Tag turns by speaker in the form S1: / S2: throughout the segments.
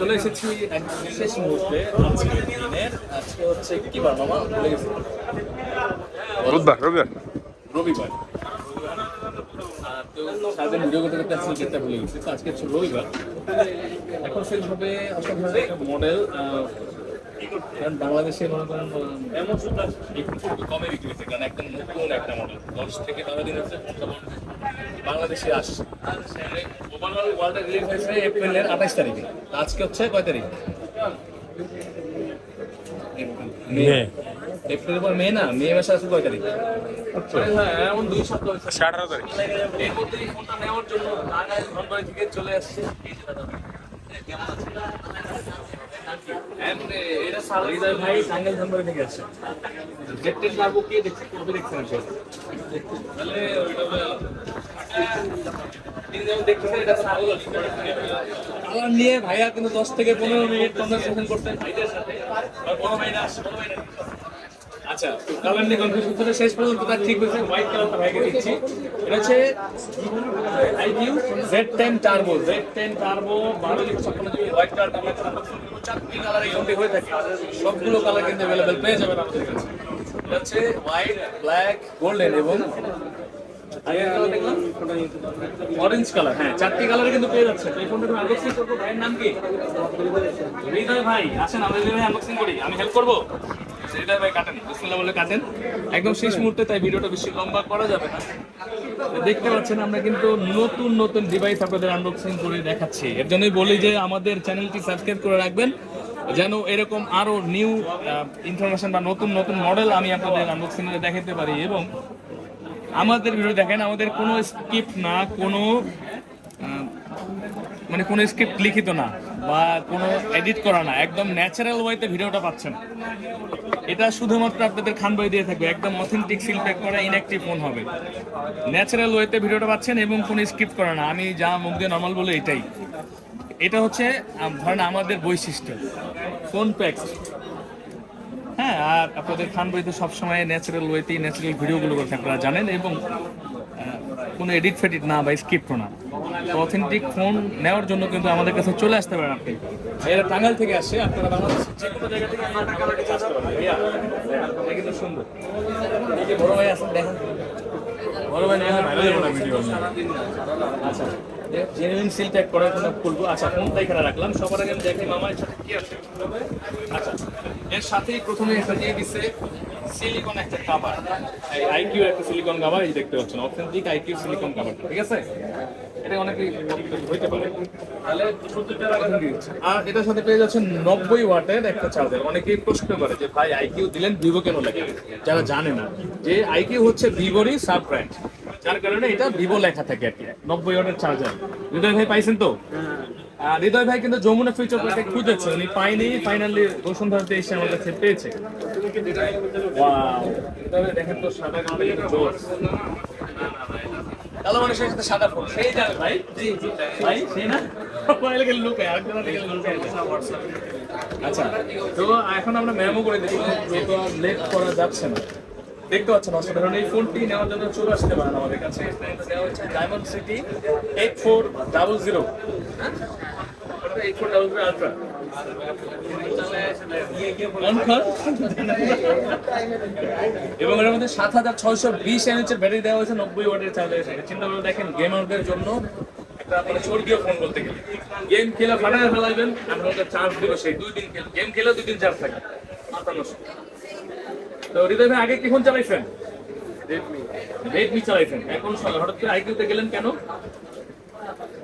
S1: চলে এসেছি শেষ মুহূর্তে আজকে দিনের আজকে হচ্ছে কি বার মামা? ভুলে গেছি।
S2: রবিবার। রবিবার।
S1: রবিবার সারাদিন ভিডিও করতে করতে আসলে ডেটটা ভুলে গেছি। তো আজকে হচ্ছে রবিবার। এখন সেইভাবে অসাধারণ মডেল কারণ বাংলাদেশে মনে করেন আহ, একটু একটু কমে বিক্রি হচ্ছে কারণ একদম নতুন একটা মডেল দশ থেকে বারো দিন হচ্ছে মোটামুটি বাংলাদেশে আসছে। ওভারঅল ওয়ার্ল্ডে রিলিজ হয়েছে এপ্রিলের আঠাশ তারিখে। আজকে হচ্ছে কয় তারিখ? মে। এপ্রিলের পর মে না? মে মাসে আসলে কয় তারিখ? হ্যাঁ এমন দুই সপ্তাহ হয়েছে।
S2: আঠারো তারিখ।
S1: এর মধ্যে এই ফোনটা নেওয়ার জন্য ঢাকায় ধনবাড়ি থেকে চলে আসছে। কেমন আছেন? এটা হৃদয় ভাই টাঙ্গাইল ধনবাড়ি থেকে আসছে জেটের যাব কে দেখছে কবে দেখছেন আপনি? তাহলে ওইটা হলো- তিনি যেমন দেখতেছেন, এটা ছাগল আছে। কালার নিয়ে ভাইয়া কিন্তু দশ থেকে পনেরো মিনিট কনভারসেশন করতেন। ভাইদের সাথে। বড় বড় আচ্ছা কালার নিয়ে কনফিউশন শেষ পর্যন্ত তার ঠিক হয়েছে। হোয়াইট কালারটা ভাইকে দিচ্ছি। এটা হচ্ছে Z ten turbo Z ten turbo বারো জিবি ছাপ্পান্ন জিবি হোয়াইট কালারটা আমরা চারটি কালার এই ফোনটি হয়ে থাকে। সবগুলো কালার কিন্তু অ্যাভেলেবেল পেয়ে যাবেন আমাদের কাছে। হচ্ছে হোয়াইট ব্ল্যাক গোল্ডেন এবং কালার অরেঞ্জ কালার হ্যাঁ চারটি কালারে কিন্তু পেয়ে যাচ্ছে এই ফোনটা আনবক্সিং করব। ভাইয়ের নাম কি? হৃদয় ভাই, আসেন আমরা ভাই আনবক্সিং করি। আমি হেল্প করব? হৃদয় ভাই কাটেন বলে কাটেন। একদম শেষ মুহূর্তে তাই ভিডিওটা বেশি লম্বা করা যাবে না। দেখতে পাচ্ছেন, আমরা কিন্তু নতুন নতুন ডিভাইস আপনাদের আনবক্সিং করে দেখাচ্ছি। এর জন্যই বলি যে আমাদের চ্যানেলটি সাবস্ক্রাইব করে রাখবেন, যেন এরকম আরও নিউ ইনফরমেশন বা নতুন নতুন মডেল আমি আপনাদের আনবক্সিং করে দেখাতে পারি। এবং আমাদের ভিডিও দেখেন, আমাদের কোনো স্ক্রিপ্ট না, কোনো মানে কোনো স্ক্রিপ্ট লিখিত না বা কোনো এডিট করা না, একদম ন্যাচারাল ওয়েতে ভিডিওটা পাচ্ছেন। এটা শুধুমাত্র আপনাদের খান বই দিয়ে থাকবে, একদম অথেন্টিক সিল প্যাক করা ইনঅ্যাক্টিভ ফোন হবে। ন্যাচারাল ওয়েতে ভিডিওটা পাচ্ছেন এবং কোনো স্ক্রিপ্ট করা না। আমি যা মুখ দিয়ে নর্মাল বলে এটাই। এটা হচ্ছে ধরেন আমাদের বৈশিষ্ট্য ফোন প্যাক্স হ্যাঁ আর আপনাদের খান বইতে সবসময় ন্যাচারাল ওয়েতেই ন্যাচারাল ভিডিওগুলো করে আপনারা জানেন, এবং কোনো এডিট ফেডিট না বা স্ক্রিপ্ট না। অথেন্টিক ফোন নেওয়ার জন্য কিন্তু আমাদের কাছে চলে আসতে পারেন আপনি। এরা টাঙ্গাল থেকে আসছে আপনারা বাংলাদেশের যে কোনো জায়গা থেকে আসতে পারেন এটা কিন্তু সুন্দর। এই যে বড় ভাই আছেন দেখেন বড় ভাই দেখেন ভিডিও আচ্ছা। জেনুইন সিল ট্যাগ করার জন্য খুলবো। আচ্ছা ফোনটা এখানে রাখলাম। সবার আগে আমি দেখি মামার সাথে কি আছে। আচ্ছা এর সাথেই প্রথমে একটা দিয়ে দিচ্ছে সিলিকন একটা কাভার এই আইকিউ একটা সিলিকন কাভার এই দেখতে পাচ্ছেন অথেন্টিক আইকিউ সিলিকন কাভার ঠিক আছে? এটা অনেকেই হইতে পারে। তাহলে আর এটার সাথে পেয়ে যাচ্ছেন নব্বই ওয়াটের একটা চার্জার অনেকেই প্রশ্ন করে যে, ভাই আইকিউ দিলেন ভিভো কেন লাগে যারা জানে না, যে আইকিউ হচ্ছে ভিভোরই সাব ব্র্যান্ড যার কারণে এটা ভিভো লেখা থাকে আর কি। নব্বই ওয়াটের চার্জার হৃদয় ভাই পাইছেন তো? হৃদয় ভাই কিন্তু যমুনা ফিউচার পার্কে খুঁজেছে। উনি পাইনি ফাইনালি বসুন্ধরাতে এসে আমার কাছে পেয়েছে। দেখেন তো সাদা কালো মানুষের সাথে সাদা ফোন সেই যাবে ভাই। জি জি। ভাই সেই না? মোবাইলে গেলে লুকায় আরেকজন গেলে লুকায় আচ্ছা তো এখন আমরা মেমো করে দিচ্ছি তো লেট করা যাচ্ছে না। দেখতে পাচ্ছেন অসাধারণ। এই ফোনটি নেওয়ার জন্য চলে আসতে পারেন আমাদের কাছে। দেওয়া হচ্ছে diamond city eight four double zero এবং এর মধ্যে সাত হাজার ছয়শো বিশ এমএচের ব্যাটারি দেওয়া হয়েছে, নব্বই ওয়াটের চার্জার সাথে। চিন্তা করে দেখেন, গেমারদের জন্য একটা মানে স্বর্গীয় ফোন বলতে গেলে। গেম খেলে ফাটায় ফেলাইবেন, আমরা চার্জ দিব সেই দুই দিন গেম খেলে দুই দিন চার্জ থাকে। মাথা নষ্ট তো হৃদয় ভাই আগে কি ফোন চালাইছেন? রেডমি চালাইছেন। এখন হঠাৎ করে আইকিউতে গেলেন কেন?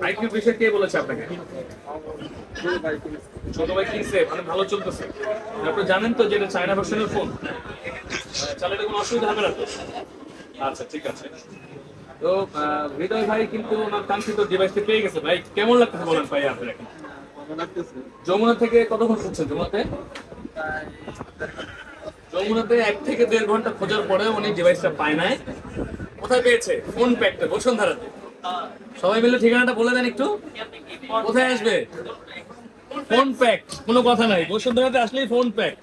S1: আইকিউ বিষয়ে কে বলেছে আপনাকে? ছোট ভাই কিনছে মানে ভালো চলতেছে। আপনি জানেন তো যে এটা চায়না ভার্সনের ফোন চালাতে কোনো অসুবিধা হবে না তো? আচ্ছা ঠিক আছে। তো হৃদয় ভাই কিন্তু ওনার কাঙ্ক্ষিত ডিভাইসটি পেয়ে গেছে। ভাই কেমন লাগতেছে বলেন ভাই আপনার এখন? যমুনা থেকে কতক্ষণ খুঁজছেন যমুনাতে? যমুনাতে এক থেকে দেড় ঘণ্টা খোঁজার পরে উনি ডিভাইসটা পায় নাই। কোথায় পেয়েছে? ফোন প্যাকটা বসুন্ধরাতে সবাই মিলে ঠিকানাটা বলে দেন একটু। কোথায় আসবে? ফোন প্যাক কোনো কথা নাই। বসুন্ধরাতে আসলেই ফোন প্যাক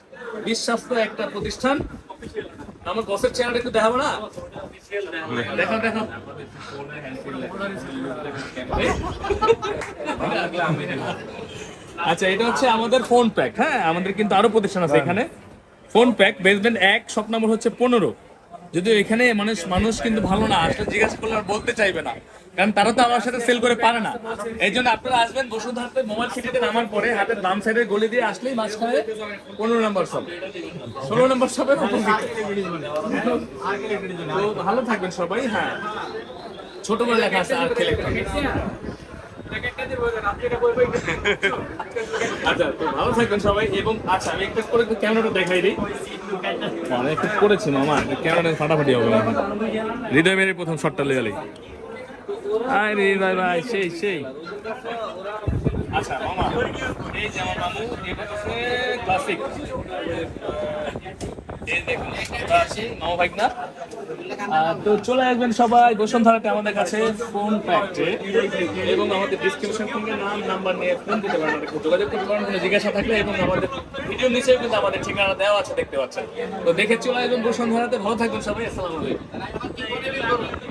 S1: বিশ্বাস্ত একটা প্রতিষ্ঠান। আমার বসের চেহারা একটু দেখাবো না? দেখো দেখো আচ্ছা এটা হচ্ছে আমাদের ফোন প্যাক হ্যাঁ আমাদের কিন্তু আরও প্রতিষ্ঠান আছে এখানে। ফোন প্যাক বেসমেন্ট এক শপ নম্বর হচ্ছে পনেরো। যদিও এখানে মানুষ মানুষ কিন্তু ভালো না, আসলে জিজ্ঞাসা করলে আর বলতে চাইবে না। কারণ তারা তো আমার সাথে সেল করে পারে না। এই জন্য আপনারা আসবেন বসুন্ধরাতে মোবাইল সিটিতে নামার পরে হাতের বাম সাইডের গলি দিয়ে আসলেই মাঝখানে পনেরো নম্বর শপ ষোলো নম্বর শপের ভালো থাকবেন সবাই হ্যাঁ। ছোট বড় লেখা আছে আর ইলেকট্রনিক্স আচ্ছা তো ভালো থাকবেন সবাই এবং আচ্ছা আমি একটা করে ক্যামেরাটা দেখাই দিই। মানে একটু করেছি মামা ক্যামেরাটা ফাটাফাটি হবে হৃদয় মেরে প্রথম শটটা লেগে আরে ভাই ভাই সেই সেই। আচ্ছা মামা এই যে আমার মামু এটা হচ্ছে ক্লাসিক এই দেখুন মামা ভাই না আহ, তো চলে আসবেন সবাই, বসুন্ধরাতে আমাদের কাছে ফোন প্যাকটে এবং আমাদের ডিসক্রিপশন থেকে নাম নাম্বার নিয়ে ফোন দিতে পারেন যোগাযোগ করতে পারেন, কোনো জিজ্ঞাসা থাকলে এবং আমাদের ভিডিও নিচেও কিন্তু আমাদের ঠিকানা দেওয়া আছে, দেখতে পাচ্ছেন। তো দেখে চলে আসবেন বসুন্ধরাতে। ভালো থাকবেন সবাই, আসসালামু আলাইকুম।